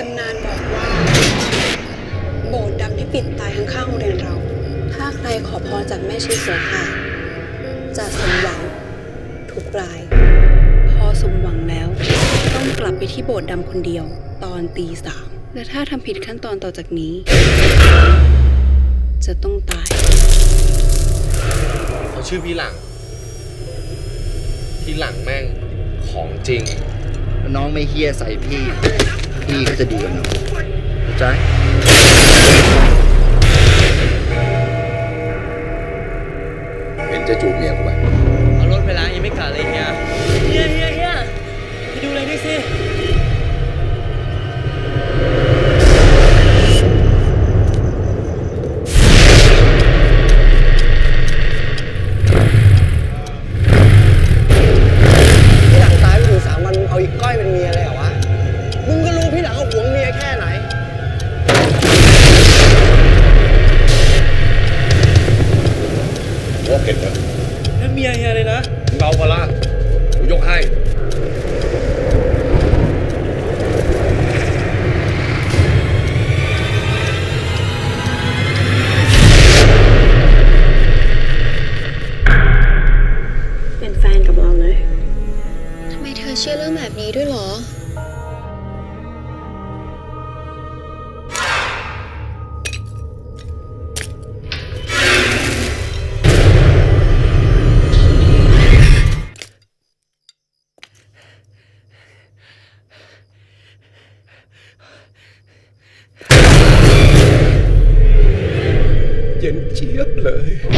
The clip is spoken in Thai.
ตำนานบอกว่า โบสถ์ดำที่ปิดตายข้างๆโรงเรียนเรา ถ้าใครขอพรจากแม่ชีเสือหาจะสมหวังทุกราย พอสมหวังแล้ว ต้องกลับไปที่โบสถ์ดำคนเดียว ตอนตีสามและถ้าทำผิดขั้นตอนต่อจากนี้ จะต้องตาย เขาชื่อพี่หลัง พี่หลังแม่งของจริง น้องไม่เฮี้ยใส่พี่ พี่ก็จะดีกับน้องเข้าใจเห็นจะจูบเมียกูไปเอารถไปล้างยังไม่กลับเลยเฮียเฮียเฮียเฮียไปดูอะไรด้วยสิ นั่นเมียเฮียเลยนะเบาพละกูยกให้เป็นแฟนกับเราเลย ทำไมเธอเชื่อเรื่องแบบนี้ด้วยเหรอ เ